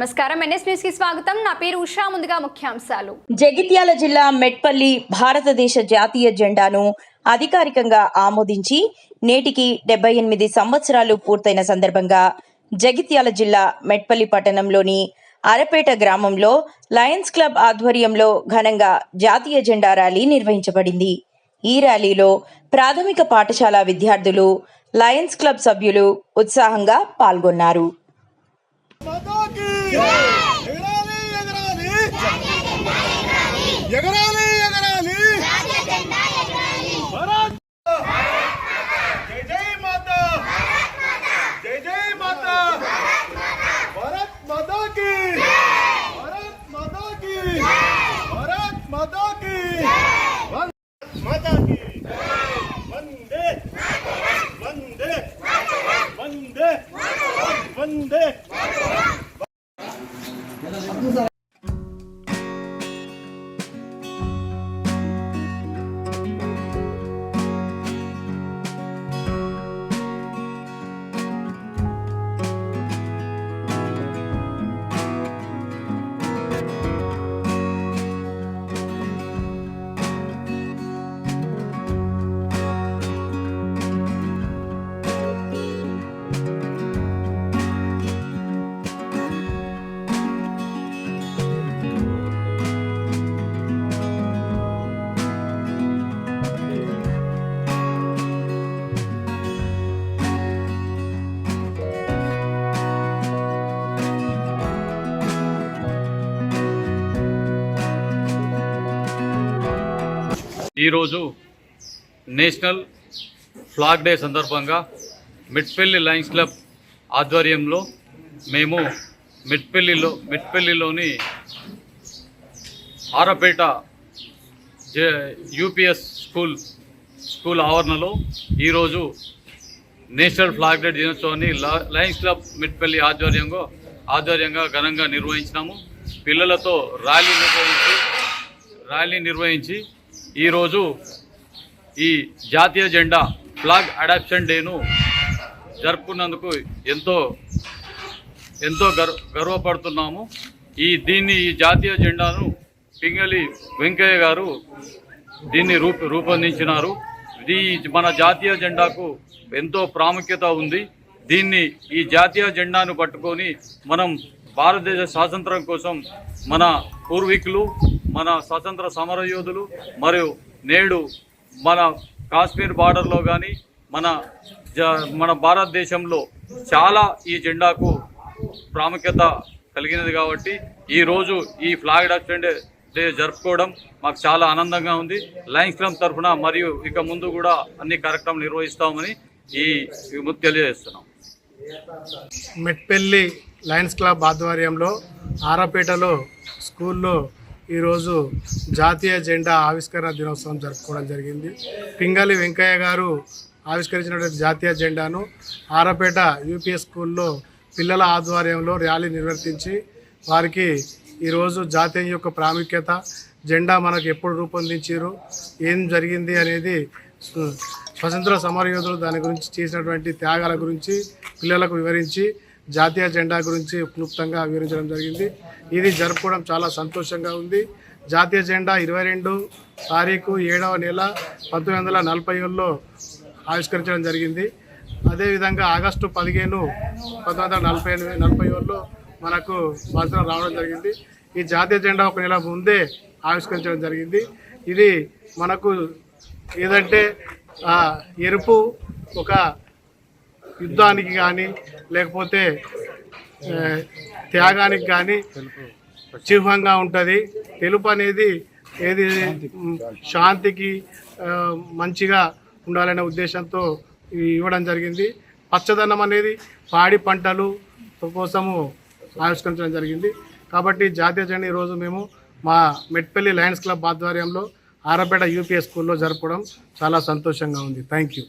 నమస్కారం. న్యూస్ స్వాగతం. నా పేరు ఉషా. ముందుగా ముఖ్యాంశాలు. జగిత్యాల జిల్లా మెట్పల్లి భారతదేశ జాతీయ జెండాను అధికారికంగా ఆమోదించి నేటికి డెబ్బై ఎనిమిది సంవత్సరాలు పూర్తయిన సందర్భంగా జగిత్యాల జిల్లా మెట్పల్లి పట్టణంలోని అరపేట గ్రామంలో లయన్స్ క్లబ్ ఆధ్వర్యంలో ఘనంగా జాతీయ జెండా ర్యాలీ నిర్వహించబడింది. ఈ ర్యాలీలో ప్రాథమిక పాఠశాల విద్యార్థులు లయన్స్ క్లబ్ సభ్యులు ఉత్సాహంగా పాల్గొన్నారు. ఎగరాలి. ఎగరాలి. ఎగరాలి ఈరోజు నేషనల్ ఫ్లాగ్ డే సందర్భంగా మిట్పెల్లి లయన్స్ క్లబ్ ఆధ్వర్యంలో మేము మిట్పల్లిలో మిట్పల్లిలోని Arapeta J UPS school school ఆవరణలో ఈరోజు నేషనల్ ఫ్లాగ్ డే దినోత్సవాన్ని ల- లయన్స్ క్లబ్ మిట్పల్లి ఆధ్వర్యంగా ఆధ్వర్యంగా ఘనంగా నిర్వహించినాము. పిల్లలతో ర్యాలీ నిర్వహించి ర్యాలీ నిర్వహించి ఈరోజు ఈ జాతీయ జెండా ఫ్లాగ్ అడాప్షన్ డేను జరుపుకున్నందుకు ఎంతో ఎంతో గర్వ గర్వపడుతున్నాము. ఈ దీన్ని ఈ జాతీయ జెండాను పింగళి వెంకయ్య గారు దీన్ని రూప రూపొందించినారు. ఇది మన జాతీయ జెండాకు ఎంతో ప్రాముఖ్యత ఉంది. దీన్ని ఈ జాతీయ జెండాను పట్టుకొని మనం భారతదేశ స్వాతంత్రం కోసం మన పూర్వీకులు మన స్వతంత్ర సమరయోధులు మరియు నేడు మన కాశ్మీర్ బార్డర్లో కానీ మన జ మన భారతదేశంలో చాలా ఈ జెండాకు ప్రాముఖ్యత కలిగినది కాబట్టి ఈరోజు ఈ ఫ్లాగ్ అడాప్షన్ డే డే జరుపుకోవడం మాకు చాలా ఆనందంగా ఉంది. లయన్స్ క్లబ్ తరఫున మరియు ఇక ముందు కూడా అన్ని కార్యక్రమాలు నిర్వహిస్తామని ఈ ఈ తెలియజేస్తున్నాం. మెట్పల్లి లయన్స్ క్లబ్ ఆధ్వర్యంలో ఆరాపేటలో స్కూల్లో ఈరోజు జాతీయ జెండా ఆవిష్కరణ దినోత్సవం జరుపుకోవడం జరిగింది. పింగళి వెంకయ్య గారు ఆవిష్కరించినటువంటి జాతీయ జెండాను ఆరపేట యూపీఎస్ స్కూల్లో పిల్లల ఆధ్వర్యంలో ర్యాలీ నిర్వర్తించి వారికి ఈరోజు జాతీయం యొక్క ప్రాముఖ్యత జెండా మనకు ఎప్పుడు రూపొందించారు ఏం జరిగింది అనేది స్వతంత్ర సమరయోధులు దాని గురించి చేసినటువంటి త్యాగాల గురించి పిల్లలకు వివరించి జాతీయ జెండా గురించి క్లుప్తంగా వివరించడం జరిగింది. ఇది జరుపుకోవడం చాలా సంతోషంగా ఉంది. జాతీయ జెండా ఇరవై రెండు తారీఖు ఏడవ నెల పంతొమ్మిది వందల నలభై ఏడులో ఆవిష్కరించడం జరిగింది. అదేవిధంగా ఆగస్టు పదిహేను పంతొమ్మిది వందల నలభై నలభై ఏడులో మనకు స్వాతంత్రం రావడం జరిగింది. ఈ జాతీయ జెండా ఒక నెల ముందే ఆవిష్కరించడం జరిగింది. ఇది మనకు ఏదంటే ఆ, ఎరుపు ఒక యుద్ధానికి కానీ లేకపోతే త్యాగానికి కానీ చిహ్నంగా ఉంటుంది. తెలుపు అనేది ఏది శాంతికి మంచిగా ఉండాలనే ఉద్దేశంతో ఇవ్వడం జరిగింది. పచ్చదనం అనేది పాడి పంటలు కోసము ఆవిష్కరించడం జరిగింది. కాబట్టి జాతీయ జెండా ఈరోజు మేము మా మెట్పల్లి లయన్స్ క్లబ్ ఆధ్వర్యంలో ఆరపేట యూపీఎస్ స్కూల్లో జరపడం చాలా సంతోషంగా ఉంది. Thank you